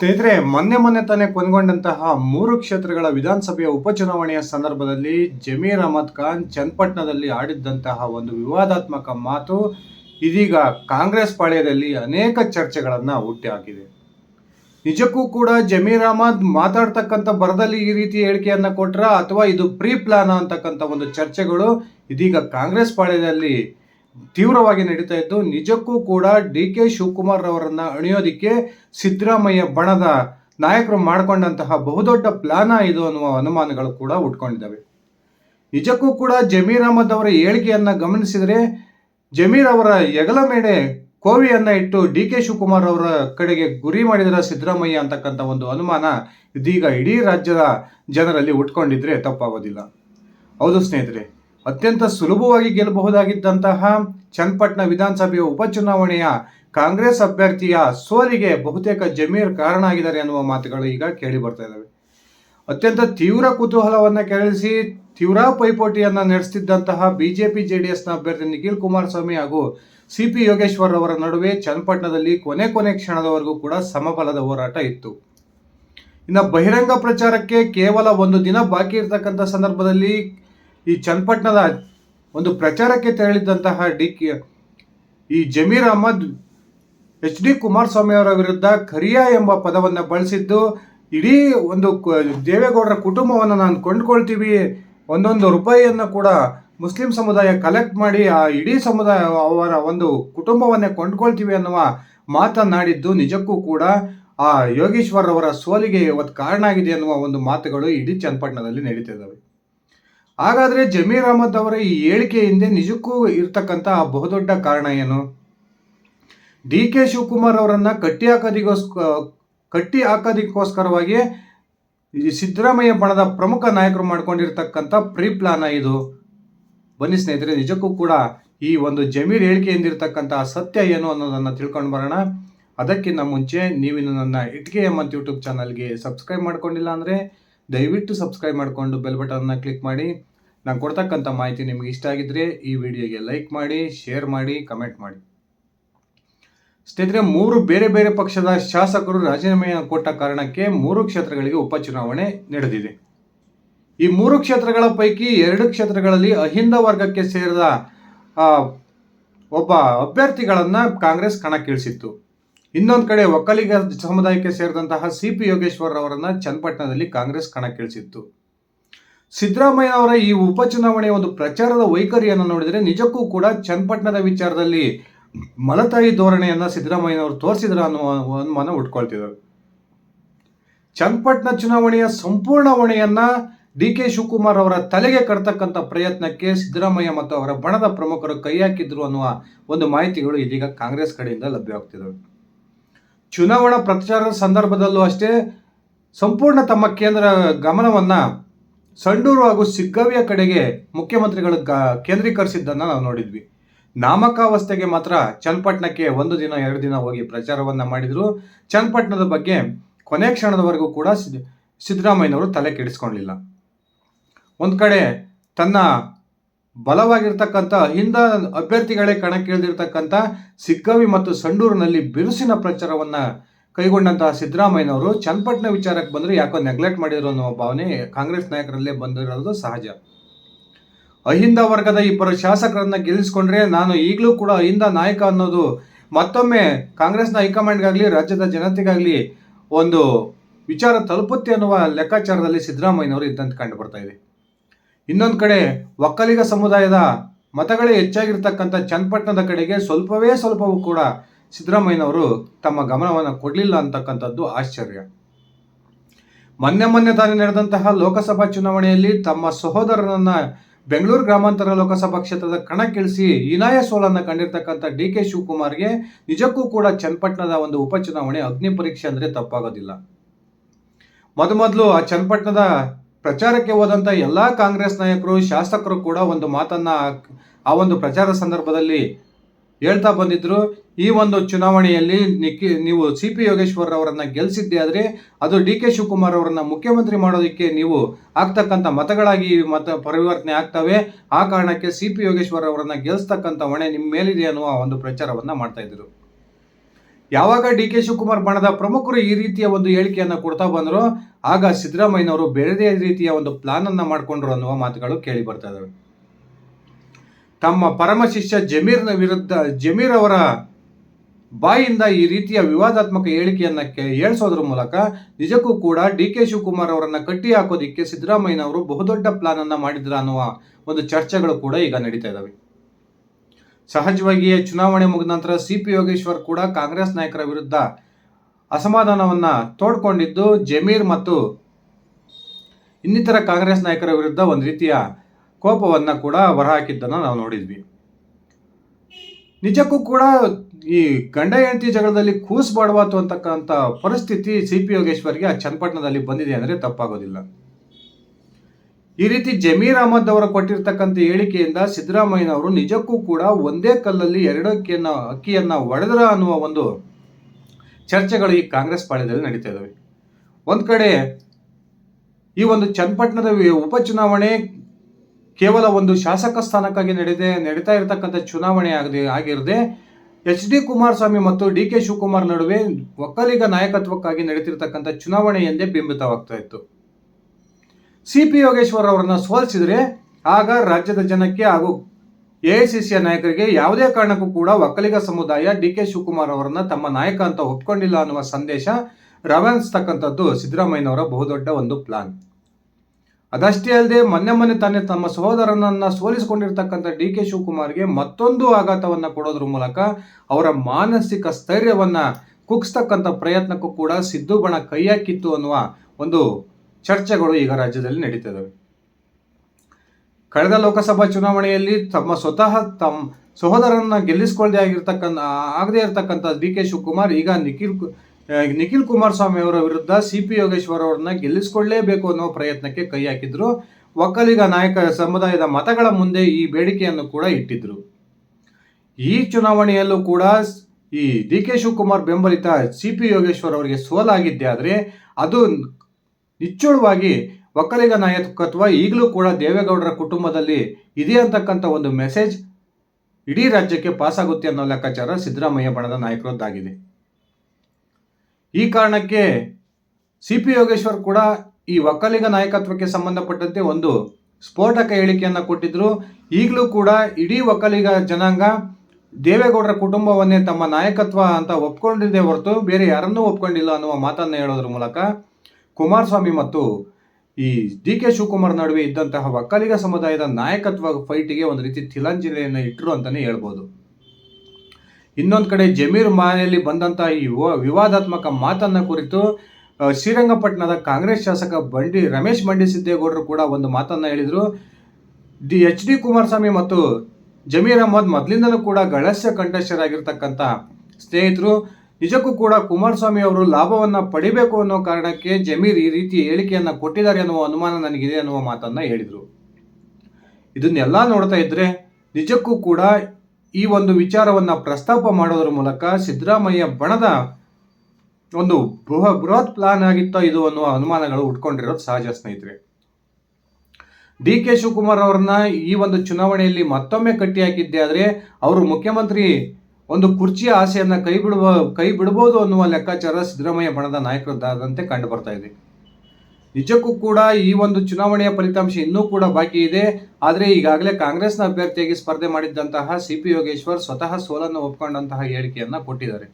ಸ್ನೇಹಿತರೆ, ಮೊನ್ನೆ ಮೊನ್ನೆ ತಾನೇ ಕೊನೆಗೊಂಡಂತಹ ಮೂರು ಕ್ಷೇತ್ರಗಳ ವಿಧಾನಸಭೆಯ ಉಪಚುನಾವಣೆಯ ಸಂದರ್ಭದಲ್ಲಿ ಜಮೀರ್ ಅಹಮದ್ ಖಾನ್ ಚನ್ನಪಟ್ಟಣದಲ್ಲಿ ಆಡಿದ್ದಂತಹ ಒಂದು ವಿವಾದಾತ್ಮಕ ಮಾತು ಇದೀಗ ಕಾಂಗ್ರೆಸ್ ಪಾಳ್ಯದಲ್ಲಿ ಅನೇಕ ಚರ್ಚೆಗಳನ್ನು ಹುಟ್ಟಿಹಾಕಿದೆ. ನಿಜಕ್ಕೂ ಕೂಡ ಜಮೀರ್ ಅಹಮದ್ ಮಾತಾಡ್ತಕ್ಕಂಥ ಬರದಲ್ಲಿ ಈ ರೀತಿ ಹೇಳಿಕೆಯನ್ನ ಕೊಟ್ರ ಅಥವಾ ಇದು ಪ್ರೀ ಪ್ಲಾನ್ ಅಂತಕ್ಕಂಥ ಒಂದು ಚರ್ಚೆಗಳು ಇದೀಗ ಕಾಂಗ್ರೆಸ್ ಪಾಳ್ಯದಲ್ಲಿ ತೀವ್ರವಾಗಿ ನಡೀತಾ ಇದ್ದು, ನಿಜಕ್ಕೂ ಕೂಡ ಡಿ ಕೆ ಶಿವಕುಮಾರ್ ಅವರನ್ನ ಅಣಿಯೋದಿಕ್ಕೆ ಸಿದ್ದರಾಮಯ್ಯ ಬಣದ ನಾಯಕರು ಮಾಡಿಕೊಂಡಂತಹ ಬಹುದೊಡ್ಡ ಪ್ಲಾನ ಇದು ಅನ್ನುವ ಅನುಮಾನಗಳು ಕೂಡ ಉಟ್ಕೊಂಡಿದ್ದಾವೆ. ನಿಜಕ್ಕೂ ಕೂಡ ಜಮೀರ್ ಅಹಮದ್ ಅವರ ಹೇಳಿಕೆಯನ್ನ ಗಮನಿಸಿದರೆ, ಜಮೀರ್ ಅವರ ಹೆಗಲ ಮೇಲೆ ಕೋವಿಯನ್ನ ಇಟ್ಟು ಡಿ ಕೆ ಶಿವಕುಮಾರ್ ಅವರ ಕಡೆಗೆ ಗುರಿ ಮಾಡಿದರ ಸಿದ್ದರಾಮಯ್ಯ ಅಂತಕ್ಕಂಥ ಒಂದು ಅನುಮಾನ ಇದೀಗ ಇಡೀ ರಾಜ್ಯದ ಜನರಲ್ಲಿ ಉಟ್ಕೊಂಡಿದ್ರೆ ತಪ್ಪಾಗೋದಿಲ್ಲ. ಹೌದು ಸ್ನೇಹಿತರೆ ಅತ್ಯಂತ ಸುಲಭವಾಗಿ ಗೆಲ್ಲಬಹುದಾಗಿದ್ದಂತಹ ಚನ್ನಪಟ್ಟಣ ವಿಧಾನಸಭೆಯ ಉಪಚುನಾವಣೆಯ ಕಾಂಗ್ರೆಸ್ ಅಭ್ಯರ್ಥಿಯ ಸೋಲಿಗೆ ಬಹುತೇಕ ಜಮೀರ್ ಕಾರಣ ಆಗಿದ್ದಾರೆ ಎನ್ನುವ ಮಾತುಗಳು ಈಗ ಕೇಳಿ ಬರ್ತಾ ಇದ್ದಾವೆ ಅತ್ಯಂತ ತೀವ್ರ ಕುತೂಹಲವನ್ನು ಕೆರಳಿಸಿ ತೀವ್ರ ಪೈಪೋಟಿಯನ್ನು ನಡೆಸುತ್ತಿದ್ದಂತಹ ಬಿಜೆಪಿ ಜೆಡಿಎಸ್ನ ಅಭ್ಯರ್ಥಿ ನಿಖಿಲ್ ಕುಮಾರಸ್ವಾಮಿ ಹಾಗೂ ಸಿ ಪಿ ಯೋಗೇಶ್ವರ್ ಅವರ ನಡುವೆ ಚನ್ನಪಟ್ಟಣದಲ್ಲಿ ಕೊನೆ ಕೊನೆ ಕ್ಷಣದವರೆಗೂ ಕೂಡ ಸಮಬಲದ ಹೋರಾಟ ಇತ್ತು. ಇನ್ನು ಬಹಿರಂಗ ಪ್ರಚಾರಕ್ಕೆ ಕೇವಲ ಒಂದು ದಿನ ಬಾಕಿ ಇರತಕ್ಕಂಥ ಸಂದರ್ಭದಲ್ಲಿ ಈ ಚನ್ನಪಟ್ಟಣದ ಒಂದು ಪ್ರಚಾರಕ್ಕೆ ತೆರಳಿದ್ದಂತಹ D E Zameer Ahmed H D Kumaraswamy ಅವರ ವಿರುದ್ಧ ಖರಿಯಾ ಎಂಬ ಪದವನ್ನು ಬಳಸಿದ್ದು ಇಡೀ ಒಂದು ದೇವೇಗೌಡರ ಕುಟುಂಬವನ್ನು ನಾನು ಕೊಂಡ್ಕೊಳ್ತೀವಿ, ಒಂದೊಂದು ರೂಪಾಯಿಯನ್ನು ಕೂಡ ಮುಸ್ಲಿಂ ಸಮುದಾಯ ಕಲೆಕ್ಟ್ ಮಾಡಿ ಆ ಇಡೀ ಸಮುದಾಯ ಅವರ ಒಂದು ಕುಟುಂಬವನ್ನೇ ಕೊಂಡ್ಕೊಳ್ತೀವಿ ಅನ್ನುವ ಮಾತನಾಡಿದ್ದು ನಿಜಕ್ಕೂ ಕೂಡ ಆ ಯೋಗೇಶ್ವರ್ ಅವರ ಸೋಲಿಗೆ ಇವತ್ತು ಕಾರಣ ಆಗಿದೆ ಅನ್ನುವ ಒಂದು ಮಾತುಗಳು ಇಡೀ ಚನ್ನಪಟ್ಟಣದಲ್ಲಿ ನಡೀತಿದ್ದಾವೆ ಹಾಗಾದ್ರೆ ಜಮೀರ್ ಅಹಮದ್ ಅವರ ಈ ಹೇಳಿಕೆ ಹಿಂದೆ ನಿಜಕ್ಕೂ ಇರ್ತಕ್ಕಂಥ ಆ ಬಹುದೊಡ್ಡ ಕಾರಣ ಏನು? ಡಿ ಕೆ ಶಿವಕುಮಾರ್ ಅವರನ್ನ ಕಟ್ಟಿ ಹಾಕೋದಿಗೋಸ್ಕ, ಕಟ್ಟಿ ಹಾಕೋದಕ್ಕೋಸ್ಕರವಾಗಿ ಸಿದ್ದರಾಮಯ್ಯ ಬಣದ ಪ್ರಮುಖ ನಾಯಕರು ಮಾಡ್ಕೊಂಡಿರ್ತಕ್ಕಂಥ ಪ್ರೀ ಪ್ಲಾನ ಇದು. ಬನ್ನಿ ಸ್ನೇಹಿತರೆ, ನಿಜಕ್ಕೂ ಕೂಡ ಈ ಒಂದು ಜಮೀರ್ ಹೇಳಿಕೆಯಿಂದಿರ್ತಕ್ಕಂಥ ಸತ್ಯ ಏನು ಅನ್ನೋದನ್ನು ತಿಳ್ಕೊಂಡು ಬರೋಣ. ಅದಕ್ಕಿಂತ ಮುಂಚೆ ನೀವಿನ್ನು ನನ್ನ ಇಟ್ಕೆ ಅಂತ ಯೂಟ್ಯೂಬ್ ಚಾನಲ್ಗೆ ಸಬ್ಸ್ಕ್ರೈಬ್ ಮಾಡ್ಕೊಂಡಿಲ್ಲ ಅಂದರೆ ದಯವಿಟ್ಟು ಸಬ್ಸ್ಕ್ರೈಬ್ ಮಾಡಿಕೊಂಡು ಬೆಲ್ ಬಟನ್ನ ಕ್ಲಿಕ್ ಮಾಡಿ. ನಾನು ಕೊಡ್ತಕ್ಕಂಥ ಮಾಹಿತಿ ನಿಮಗೆ ಇಷ್ಟ ಆಗಿದ್ರೆ ಈ ವಿಡಿಯೋಗೆ ಲೈಕ್ ಮಾಡಿ, ಶೇರ್ ಮಾಡಿ, ಕಮೆಂಟ್ ಮಾಡಿ. ಸ್ನೇಹಿತರೆ, ಮೂರು ಬೇರೆ ಬೇರೆ ಪಕ್ಷದ ಶಾಸಕರು ರಾಜೀನಾಮೆಯನ್ನು ಕೊಟ್ಟ ಕಾರಣಕ್ಕೆ ಮೂರು ಕ್ಷೇತ್ರಗಳಿಗೆ ಉಪಚುನಾವಣೆ ನಡೆದಿದೆ. ಈ ಮೂರು ಕ್ಷೇತ್ರಗಳ ಪೈಕಿ ಎರಡು ಕ್ಷೇತ್ರಗಳಲ್ಲಿ ಅಹಿಂದ ವರ್ಗಕ್ಕೆ ಸೇರಿದ ಒಬ್ಬ ಅಭ್ಯರ್ಥಿಗಳನ್ನು ಕಾಂಗ್ರೆಸ್ ಕಣಕ್ಕಿಳಿಸಿತ್ತು. ಇನ್ನೊಂದು ಕಡೆ ಒಕ್ಕಲಿಗ ಸಮುದಾಯಕ್ಕೆ ಸೇರಿದಂತಹ ಸಿ ಪಿ ಯೋಗೇಶ್ವರ್ ಅವರನ್ನ ಚನ್ನಪಟ್ಟಣದಲ್ಲಿ ಕಾಂಗ್ರೆಸ್ ಕಣಕ್ಕಿಳಿಸಿತ್ತು. ಸಿದ್ದರಾಮಯ್ಯ ಅವರ ಈ ಉಪಚುನಾವಣೆಯ ಒಂದು ಪ್ರಚಾರದ ವೈಖರಿಯನ್ನು ನೋಡಿದರೆ ನಿಜಕ್ಕೂ ಕೂಡ ಚನ್ನಪಟ್ಟಣದ ವಿಚಾರದಲ್ಲಿ ಮಲತಾಯಿ ಧೋರಣೆಯನ್ನು ಸಿದ್ದರಾಮಯ್ಯನವರು ತೋರಿಸಿದ್ರ ಅನ್ನುವ ಅನುಮಾನ ಉಟ್ಕೊಳ್ತಿದ್ದಾರೆ. ಚನ್ನಪಟ್ಟಣ ಚುನಾವಣೆಯ ಸಂಪೂರ್ಣ ಹೊಣೆಯನ್ನ ಡಿ ಕೆ ಶಿವಕುಮಾರ್ ಅವರ ತಲೆಗೆ ಕಟ್ತಕ್ಕಂಥ ಪ್ರಯತ್ನಕ್ಕೆ ಸಿದ್ದರಾಮಯ್ಯ ಮತ್ತು ಅವರ ಬಣದ ಪ್ರಮುಖರು ಕೈ ಹಾಕಿದ್ರು ಅನ್ನುವ ಒಂದು ಮಾಹಿತಿಗಳು ಇದೀಗ ಕಾಂಗ್ರೆಸ್ ಕಡೆಯಿಂದ ಲಭ್ಯವಾಗ್ತಿದ್ದಾವೆ ಚುನಾವಣಾ ಪ್ರಚಾರದ ಸಂದರ್ಭದಲ್ಲೂ ಅಷ್ಟೇ ಸಂಪೂರ್ಣ ತಮ್ಮ ಕೇಂದ್ರ ಗಮನವನ್ನ ಸಂಡೂರು ಹಾಗೂ ಸಿಗ್ಗವಿಯ ಕಡೆಗೆ ಮುಖ್ಯಮಂತ್ರಿಗಳು ಕೇಂದ್ರೀಕರಿಸಿದ್ದನ್ನ ನಾವು ನೋಡಿದ್ವಿ. ನಾಮಕಾವಸ್ಥೆಗೆ ಮಾತ್ರ ಚನ್ನಪಟ್ಟಣಕ್ಕೆ ಒಂದು ದಿನ, ಎರಡು ದಿನ ಹೋಗಿ ಪ್ರಚಾರವನ್ನ ಮಾಡಿದ್ರು. ಚನ್ನಪಟ್ಟಣದ ಬಗ್ಗೆ ಕೊನೆ ಕ್ಷಣದವರೆಗೂ ಕೂಡ ಸಿದ್- ಸಿದ್ದರಾಮಯ್ಯನವರು ತಲೆ ಕೆಡಿಸ್ಕೊಳ್ಳಿಲ್ಲ ಒಂದು ಕಡೆ ತನ್ನ ಬಲವಾಗಿರ್ತಕ್ಕಂಥ, ಹಿಂದ ಅಭ್ಯರ್ಥಿಗಳೇ ಕಣಕ್ಕಿಳಿದಿರ್ತಕ್ಕಂಥ ಸಿಗ್ಗವಿ ಮತ್ತು ಸಂಡೂರಿನಲ್ಲಿ ಬಿರುಸಿನ ಪ್ರಚಾರವನ್ನ ಕೈಗೊಂಡಂತಹ ಸಿದ್ದರಾಮಯ್ಯನವರು ಚನ್ನಪಟ್ಟಣ ವಿಚಾರಕ್ಕೆ ಬಂದರೆ ಯಾಕೋ ನೆಗ್ಲೆಕ್ಟ್ ಮಾಡಿದ್ರು ಅನ್ನೋ ಭಾವನೆ ಕಾಂಗ್ರೆಸ್ ನಾಯಕರಲ್ಲೇ ಬಂದಿರೋದು ಸಹಜ. ಅಹಿಂದ ವರ್ಗದ ಇಬ್ಬರು ಶಾಸಕರನ್ನ ಗೆಲ್ಲಿಸ್ಕೊಂಡ್ರೆ ನಾನು ಈಗಲೂ ಕೂಡ ಅಹಿಂದ ನಾಯಕ ಅನ್ನೋದು ಮತ್ತೊಮ್ಮೆ ಕಾಂಗ್ರೆಸ್ನ ಹೈಕಮಾಂಡ್ಗಾಗಲಿ, ರಾಜ್ಯದ ಜನತೆಗಾಗಲಿ ಒಂದು ವಿಚಾರ ತಲುಪುತ್ತೆ ಅನ್ನುವ ಲೆಕ್ಕಾಚಾರದಲ್ಲಿ ಸಿದ್ದರಾಮಯ್ಯನವರು ಇದ್ದಂತೆ ಕಂಡು ಬರ್ತಾ ಇದೆ. ಇನ್ನೊಂದು ಕಡೆ ಒಕ್ಕಲಿಗ ಸಮುದಾಯದ ಮತಗಳೇ ಹೆಚ್ಚಾಗಿರ್ತಕ್ಕಂಥ ಚನ್ನಪಟ್ಟಣದ ಕಡೆಗೆ ಸ್ವಲ್ಪವೇ ಸ್ವಲ್ಪವೂ ಕೂಡ ಸಿದ್ದರಾಮಯ್ಯನವರು ತಮ್ಮ ಗಮನವನ್ನು ಕೊಡಲಿಲ್ಲ ಅಂತಕ್ಕಂಥದ್ದು ಆಶ್ಚರ್ಯ. ಮೊನ್ನೆ ಮೊನ್ನೆ ತಾನೇ ನಡೆದಂತಹ ಲೋಕಸಭಾ ಚುನಾವಣೆಯಲ್ಲಿ ತಮ್ಮ ಸಹೋದರನನ್ನ ಬೆಂಗಳೂರು ಗ್ರಾಮಾಂತರ ಲೋಕಸಭಾ ಕ್ಷೇತ್ರದ ಕಣಕ್ಕಿಳಿಸಿ ಹೀನಾಯ ಸೋಲನ್ನು ಕಂಡಿರ್ತಕ್ಕಂಥ ಡಿ ಕೆ ಶಿವಕುಮಾರ್ಗೆ ನಿಜಕ್ಕೂ ಕೂಡ ಚನ್ನಪಟ್ಟಣದ ಒಂದು ಉಪಚುನಾವಣೆ ಅಗ್ನಿ ಪರೀಕ್ಷೆ ಅಂದರೆ ತಪ್ಪಾಗೋದಿಲ್ಲ. ಮೊದಮೊದಲು ಆ ಚನ್ನಪಟ್ಟಣದ ಪ್ರಚಾರಕ್ಕೆ ಹೋದಂಥ ಎಲ್ಲ ಕಾಂಗ್ರೆಸ್ ನಾಯಕರು, ಶಾಸಕರು ಕೂಡ ಒಂದು ಮಾತನ್ನ ಆ ಒಂದು ಪ್ರಚಾರ ಸಂದರ್ಭದಲ್ಲಿ ಹೇಳ್ತಾ ಬಂದಿದ್ರು. ಈ ಒಂದು ಚುನಾವಣೆಯಲ್ಲಿ ನಿಖಿ ನೀವು ಸಿ ಪಿ ಯೋಗೇಶ್ವರ್ ಅವರನ್ನ ಗೆಲ್ಲಿಸಿದ್ದೆ ಆದರೆ ಅದು ಡಿ ಕೆ ಶಿವಕುಮಾರ್ ಅವರನ್ನ ಮುಖ್ಯಮಂತ್ರಿ ಮಾಡೋದಕ್ಕೆ ನೀವು ಆಗ್ತಕ್ಕಂಥ ಮತಗಳಾಗಿ ಮತ ಪರಿವರ್ತನೆ ಆಗ್ತವೆ. ಆ ಕಾರಣಕ್ಕೆ ಸಿ ಪಿ ಯೋಗೇಶ್ವರ್ ಅವರನ್ನ ಗೆಲ್ಲಿಸ್ತಕ್ಕಂಥ ಹೊಣೆ ನಿಮ್ಮ ಮೇಲಿದೆ ಅನ್ನುವ ಒಂದು ಪ್ರಚಾರವನ್ನ ಮಾಡ್ತಾ ಇದ್ರು. ಯಾವಾಗ ಡಿ ಕೆ ಶಿವಕುಮಾರ್ ಬಣದ ಪ್ರಮುಖರು ಈ ರೀತಿಯ ಒಂದು ಹೇಳಿಕೆಯನ್ನು ಕೊಡ್ತಾ ಬಂದರು, ಆಗ ಸಿದ್ದರಾಮಯ್ಯನವರು ಬೇರೆದೇ ರೀತಿಯ ಒಂದು ಪ್ಲಾನ್ ಅನ್ನ ಮಾಡಿಕೊಂಡ್ರು ಅನ್ನುವ ಮಾತುಗಳು ಕೇಳಿ ಬರ್ತಾ ಇದ್ದಾವೆ ತಮ್ಮ ಪರಮ ಶಿಷ್ಯ ಜಮೀರ್ನ ವಿರುದ್ಧ, ಜಮೀರ್ ಅವರ ಬಾಯಿಂದ ಈ ರೀತಿಯ ವಿವಾದಾತ್ಮಕ ಹೇಳಿಕೆಯನ್ನ ಹೇಳಿಸೋದ್ರ ಮೂಲಕ ನಿಜಕ್ಕೂ ಕೂಡ ಡಿ ಕೆ ಶಿವಕುಮಾರ್ ಅವರನ್ನ ಕಟ್ಟಿ ಹಾಕೋದಿಕ್ಕೆ ಸಿದ್ದರಾಮಯ್ಯನವರು ಬಹುದೊಡ್ಡ ಪ್ಲಾನ್ ಅನ್ನ ಮಾಡಿದ್ರ ಅನ್ನುವ ಒಂದು ಚರ್ಚೆಗಳು ಕೂಡ ಈಗ ನಡೀತಾ ಇದಾವೆ. ಸಹಜವಾಗಿಯೇ ಚುನಾವಣೆ ಮುಗಿದ ನಂತರ ಸಿ ಪಿ ಯೋಗೇಶ್ವರ್ ಕೂಡ ಕಾಂಗ್ರೆಸ್ ನಾಯಕರ ವಿರುದ್ಧ ಅಸಮಾಧಾನವನ್ನ ತೋಡ್ಕೊಂಡಿದ್ದು ಜಮೀರ್ ಮತ್ತು ಇನ್ನಿತರ ಕಾಂಗ್ರೆಸ್ ನಾಯಕರ ವಿರುದ್ಧ ಒಂದು ರೀತಿಯ ಕೋಪವನ್ನ ಕೂಡ ಹೊರಹಾಕಿದ್ದನ್ನು ನಾವು ನೋಡಿದ್ವಿ. ನಿಜಕ್ಕೂ ಕೂಡ ಈ ಗಂಡ ಹೆಂಡತಿ ಜಗಳದಲ್ಲಿ ಕೂಸ್ಬಾಡ್ಬಾತು ಅಂತಕ್ಕಂಥ ಪರಿಸ್ಥಿತಿ ಸಿ ಪಿ ಯೋಗೇಶ್ವರ್ಗೆ ಆ ಚನ್ನಪಟ್ಟಣದಲ್ಲಿ ಬಂದಿದೆ ಅಂದರೆ ತಪ್ಪಾಗೋದಿಲ್ಲ. ಈ ರೀತಿ ಜಮೀರ್ ಅಹಮದ್ ಅವರು ಕೊಟ್ಟಿರ್ತಕ್ಕಂಥ ಹೇಳಿಕೆಯಿಂದ ಸಿದ್ದರಾಮಯ್ಯನವರು ನಿಜಕ್ಕೂ ಕೂಡ ಒಂದೇ ಕಲ್ಲಲ್ಲಿ ಎರಡು ಅಕ್ಕಿಯನ್ನ ಅಕ್ಕಿಯನ್ನ ಒಡೆದ್ರ ಅನ್ನುವ ಒಂದು ಚರ್ಚೆಗಳು ಈ ಕಾಂಗ್ರೆಸ್ ಪಾಳ್ಯದಲ್ಲಿ ನಡೀತಾ ಇದ್ದಾವೆ ಒಂದು ಕಡೆ ಈ ಒಂದು ಚನ್ನಪಟ್ಟಣದ ಉಪಚುನಾವಣೆ ಕೇವಲ ಒಂದು ಶಾಸಕ ಸ್ಥಾನಕ್ಕಾಗಿ ನಡೆದೇ, ನಡೀತಾ ಇರತಕ್ಕಂಥ ಚುನಾವಣೆ ಆಗದೆ, ಆಗಿರದೆ ಎಚ್ ಡಿ ಕುಮಾರಸ್ವಾಮಿ ಮತ್ತು ಡಿ ಕೆ ಶಿವಕುಮಾರ್ ನಡುವೆ ಒಕ್ಕಲಿಗ ನಾಯಕತ್ವಕ್ಕಾಗಿ ನಡೆತಿರ್ತಕ್ಕಂಥ ಚುನಾವಣೆ ಎಂದೇ ಬಿಂಬಿತವಾಗ್ತಾ ಇತ್ತು. ಸಿ ಪಿ ಯೋಗೇಶ್ವರ್ ಅವರನ್ನು ಸೋಲಿಸಿದರೆ ಆಗ ರಾಜ್ಯದ ಜನಕ್ಕೆ ಹಾಗೂ ಎ ಐ ಸಿ ಸಿಯ ನಾಯಕರಿಗೆ ಯಾವುದೇ ಕಾರಣಕ್ಕೂ ಕೂಡ ಒಕ್ಕಲಿಗ ಸಮುದಾಯ ಡಿ ಕೆ ಶಿವಕುಮಾರ್ ಅವರನ್ನು ತಮ್ಮ ನಾಯಕ ಅಂತ ಒಪ್ಕೊಂಡಿಲ್ಲ ಅನ್ನುವ ಸಂದೇಶ ರವಾನಿಸ್ತಕ್ಕಂಥದ್ದು ಸಿದ್ದರಾಮಯ್ಯನವರ ಬಹುದೊಡ್ಡ ಒಂದು ಪ್ಲಾನ್. ಅದಷ್ಟೇ ಅಲ್ಲದೆ ಮೊನ್ನೆ ಮೊನ್ನೆ ತಾನೇ ತಮ್ಮ ಸಹೋದರನನ್ನ ಸೋಲಿಸಿಕೊಂಡಿರ್ತಕ್ಕಂಥ ಡಿ ಕೆ ಶಿವಕುಮಾರ್ಗೆ ಮತ್ತೊಂದು ಆಘಾತವನ್ನ ಕೊಡೋದ್ರ ಮೂಲಕ ಅವರ ಮಾನಸಿಕ ಸ್ಥೈರ್ಯವನ್ನ ಕುಗ್ಸ್ತಕ್ಕಂಥ ಪ್ರಯತ್ನಕ್ಕೂ ಕೂಡ ಸಿದ್ದು ಬಣ ಕೈಯಾಕಿತ್ತು ಅನ್ನುವ ಒಂದು ಚರ್ಚೆಗಳು ಈಗ ರಾಜ್ಯದಲ್ಲಿ ನಡೀತಿದ್ದಾವೆ ಕಳೆದ ಲೋಕಸಭಾ ಚುನಾವಣೆಯಲ್ಲಿ ತಮ್ಮ ಸ್ವತಃ ತಮ್ಮ ಸಹೋದರನ್ನ ಗೆಲ್ಲಿಸಿಕೊಳ್ಳದೆ ಆಗಿರ್ತಕ್ಕಂಥ, ಆಗದೇ ಇರತಕ್ಕಂಥ ಡಿ ಕೆ ಶಿವಕುಮಾರ್ ಈಗ ನಿಖಿಲ್ ನಿಖಿಲ್ ಕುಮಾರಸ್ವಾಮಿ ಅವರ ವಿರುದ್ಧ ಸಿ ಪಿ ಯೋಗೇಶ್ವರ್ ಅವರನ್ನ ಗೆಲ್ಲಿಸಿಕೊಳ್ಳಲೇಬೇಕು ಅನ್ನೋ ಪ್ರಯತ್ನಕ್ಕೆ ಕೈ ಹಾಕಿದ್ರು. ಒಕ್ಕಲಿಗ ನಾಯಕ ಸಮುದಾಯದ ಮತಗಳ ಮುಂದೆ ಈ ಬೇಡಿಕೆಯನ್ನು ಕೂಡ ಇಟ್ಟಿದ್ರು. ಈ ಚುನಾವಣೆಯಲ್ಲೂ ಕೂಡ ಈ ಡಿ ಕೆ ಶಿವಕುಮಾರ್ ಬೆಂಬಲಿತ ಸಿ ಪಿ ಯೋಗೇಶ್ವರ್ ಅವರಿಗೆ ಸೋಲಾಗಿದ್ದೆ ಆದರೆ ಅದು ನಿಚ್ಚಳವಾಗಿ ಒಕ್ಕಲಿಗ ನಾಯಕತ್ವ ಈಗಲೂ ಕೂಡ ದೇವೇಗೌಡರ ಕುಟುಂಬದಲ್ಲಿ ಇದೆ ಅಂತಕ್ಕಂಥ ಒಂದು ಮೆಸೇಜ್ ಇಡೀ ರಾಜ್ಯಕ್ಕೆ ಪಾಸ್ ಆಗುತ್ತೆ ಅನ್ನೋ ಲೆಕ್ಕಾಚಾರ ಸಿದ್ದರಾಮಯ್ಯ ಬಣದ ನಾಯಕರದ್ದಾಗಿದೆ. ಈ ಕಾರಣಕ್ಕೆ ಸಿ ಪಿ ಯೋಗೇಶ್ವರ್ ಕೂಡ ಈ ಒಕ್ಕಲಿಗ ನಾಯಕತ್ವಕ್ಕೆ ಸಂಬಂಧಪಟ್ಟಂತೆ ಒಂದು ಸ್ಫೋಟಕ ಹೇಳಿಕೆಯನ್ನು ಕೊಟ್ಟಿದ್ರು. ಈಗಲೂ ಕೂಡ ಇಡೀ ಒಕ್ಕಲಿಗ ಜನಾಂಗ ದೇವೇಗೌಡರ ಕುಟುಂಬವನ್ನೇ ತಮ್ಮ ನಾಯಕತ್ವ ಅಂತ ಒಪ್ಕೊಂಡಿದೆ ಹೊರತು ಬೇರೆ ಯಾರನ್ನೂ ಒಪ್ಕೊಂಡಿಲ್ಲ ಅನ್ನುವ ಮಾತನ್ನು ಹೇಳೋದ್ರ ಮೂಲಕ ಕುಮಾರಸ್ವಾಮಿ ಮತ್ತು ಈ ಡಿ ಕೆ ಶಿವಕುಮಾರ್ ನಡುವೆ ಇದ್ದಂತಹ ಒಕ್ಕಲಿಗ ಸಮುದಾಯದ ನಾಯಕತ್ವ ಫೈಟಿಗೆ ಒಂದು ರೀತಿ ತಿಲಾಂಜಲಿಯನ್ನು ಇಟ್ಟರು ಅಂತಲೇ ಹೇಳ್ಬೋದು. ಇನ್ನೊಂದು ಕಡೆ ಜಮೀರ್ ಮನೆಯಲ್ಲಿ ಬಂದಂತಹ ಈ ವಿವಾದಾತ್ಮಕ ಮಾತನ್ನ ಕುರಿತು ಶ್ರೀರಂಗಪಟ್ಟಣದ ಕಾಂಗ್ರೆಸ್ ಶಾಸಕ ಬಂಡಿ, ರಮೇಶ್ ಮಂಡಿ ಸಿದ್ದೇಗೌಡರು ಕೂಡ ಒಂದು ಮಾತನ್ನ ಹೇಳಿದರು. ಡಿ, ಎಚ್ ಡಿ ಕುಮಾರಸ್ವಾಮಿ ಮತ್ತು ಜಮೀರ್ ಅಹಮದ್ ಮೊದಲಿಂದಲೂ ಕೂಡ ಗಳಸ್ಯ ಕಂಠಸ್ಥರಾಗಿರ್ತಕ್ಕಂಥ ಸ್ನೇಹಿತರು. ನಿಜಕ್ಕೂ ಕೂಡ ಕುಮಾರಸ್ವಾಮಿ ಅವರು ಲಾಭವನ್ನು ಪಡಿಬೇಕು ಅನ್ನೋ ಕಾರಣಕ್ಕೆ ಜಮೀರ್ ಈ ರೀತಿ ಹೇಳಿಕೆಯನ್ನ ಕೊಟ್ಟಿದ್ದಾರೆ ಅನ್ನುವ ಅನುಮಾನ ನನಗಿದೆ ಅನ್ನುವ ಮಾತನ್ನ ಹೇಳಿದರು. ಇದನ್ನೆಲ್ಲ ನೋಡ್ತಾ ಇದ್ದರೆ ನಿಜಕ್ಕೂ ಕೂಡ ಈ ಒಂದು ವಿಚಾರವನ್ನು ಪ್ರಸ್ತಾಪ ಮಾಡೋದ್ರ ಮೂಲಕ ಸಿದ್ದರಾಮಯ್ಯ ಬಣದ ಒಂದು ಬೃಹ ಬೃಹತ್ ಪ್ಲಾನ್ ಆಗಿತ್ತ ಇದು ಅನ್ನುವ ಅನುಮಾನಗಳು ಉಟ್ಕೊಂಡಿರೋದು ಸಹಜ ಸ್ನೇಹಿತರೆ. ಡಿ ಕೆ ಶಿವಕುಮಾರ್ ಅವರನ್ನ ಈ ಒಂದು ಚುನಾವಣೆಯಲ್ಲಿ ಮತ್ತೊಮ್ಮೆ ಕಟ್ಟಿ ಹಾಕಿದ್ದೆ ಆದರೆ ಅವರು ಮುಖ್ಯಮಂತ್ರಿ ಒಂದು ಕುರ್ಚಿಯ ಆಸೆಯನ್ನು ಕೈ ಬಿಡುವ ಕೈ ಬಿಡಬಹುದು ಅನ್ನುವ ಲೆಕ್ಕಾಚಾರ ಸಿದ್ದರಾಮಯ್ಯ ಬಣದ ನಾಯಕರದ್ದಾದಂತೆ ಕಂಡು ಬರ್ತಾ ಇದೆ. ನಿಜಕ್ಕೂ ಕೂಡ ಈ ಒಂದು ಚುನಾವಣೆಯ ಫಲಿತಾಂಶ ಇನ್ನೂ ಕೂಡ ಬಾಕಿ ಇದೆ. ಆದರೆ ಈಗಾಗಲೇ ಕಾಂಗ್ರೆಸ್ನ ಅಭ್ಯರ್ಥಿಯಾಗಿ ಸ್ಪರ್ಧೆ ಮಾಡಿದ್ದಂತಹ ಸಿ ಪಿ ಯೋಗೇಶ್ವರ್ ಸ್ವತಃ ಸೋಲನ್ನು ಒಪ್ಕೊಂಡಂತಹ ಹೇಳಿಕೆಯನ್ನ ಕೊಟ್ಟಿದ್ದಾರೆ.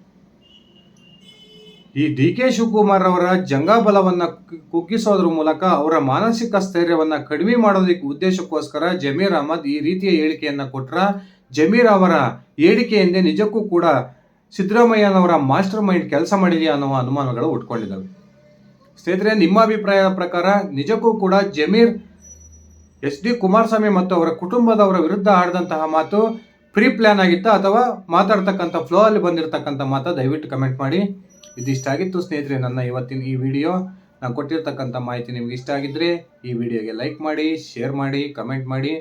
ಈ ಡಿ ಕೆ ಶಿವಕುಮಾರ್ ಅವರ ಜಂಗಾಬಲವನ್ನ ಕುಗ್ಗಿಸೋದ್ರ ಮೂಲಕ ಅವರ ಮಾನಸಿಕ ಸ್ಥೈರ್ಯವನ್ನ ಕಡಿಮೆ ಮಾಡೋದಕ್ಕೆ ಉದ್ದೇಶಕ್ಕೋಸ್ಕರ ಜಮೀರ್ ಅಹಮದ್ ಈ ರೀತಿಯ ಹೇಳಿಕೆಯನ್ನ ಕೊಟ್ರ, ಜಮೀರ್ ಅವರ ಹೇಳಿಕೆಯಿಂದ ನಿಜಕ್ಕೂ ಕೂಡ ಸಿದ್ದರಾಮಯ್ಯನವರ ಮಾಸ್ಟರ್ ಮೈಂಡ್ ಕೆಲಸ ಮಾಡಿದೆಯಾ ಅನ್ನುವ ಅನುಮಾನಗಳು ಉಟ್ಕೊಂಡಿದ್ದಾವೆ. ಸ್ನೇಹಿತರೆ, ನಿಮ್ಮ ಅಭಿಪ್ರಾಯದ ಪ್ರಕಾರ ನಿಜಕ್ಕೂ ಕೂಡ ಜಮೀರ್ ಎಸ್ ಡಿ ಕುಮಾರಸ್ವಾಮಿ ಮತ್ತು ಅವರ ಕುಟುಂಬದವರ ವಿರುದ್ಧ ಆಡಿದಂತಹ ಮಾತು ಪ್ರೀ ಪ್ಲಾನ್ ಆಗಿತ್ತ ಅಥವಾ ಮಾತಾಡ್ತಕ್ಕಂಥ ಫ್ಲೋ ಅಲ್ಲಿ ಬಂದಿರತಕ್ಕಂಥ ಮಾತು? ದಯವಿಟ್ಟು ಕಮೆಂಟ್ ಮಾಡಿ. ಇದಿಷ್ಟ ಆಗಿತ್ತು ಸ್ನೇಹಿತರೆ, ನನ್ನ ಇವತ್ತಿನ ಈ ವಿಡಿಯೋ ನಾನು ಕೊಟ್ಟಿರ್ತಕ್ಕಂಥ ಮಾಹಿತಿ ನಿಮ್ಗೆ ಇಷ್ಟ ಆಗಿದ್ರೆ ಈ ವಿಡಿಯೋಗೆ ಲೈಕ್ ಮಾಡಿ ಶೇರ್ ಮಾಡಿ ಕಮೆಂಟ್ ಮಾಡಿ.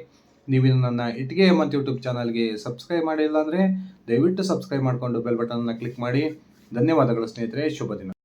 ನೀವು ನನ್ನ ಇಟ್ಗೆ ಮತ್ತು ಯೂಟ್ಯೂಬ್ ಚಾನಲ್ಗೆ ಸಬ್ಸ್ಕ್ರೈಬ್ ಮಾಡಿಲ್ಲ ಅಂದರೆ ದಯವಿಟ್ಟು ಸಬ್ಸ್ಕ್ರೈಬ್ ಮಾಡಿಕೊಂಡು ಬೆಲ್ ಬಟನನ್ನು ಕ್ಲಿಕ್ ಮಾಡಿ. ಧನ್ಯವಾದಗಳು ಸ್ನೇಹಿತರೆ, ಶುಭ ದಿನ.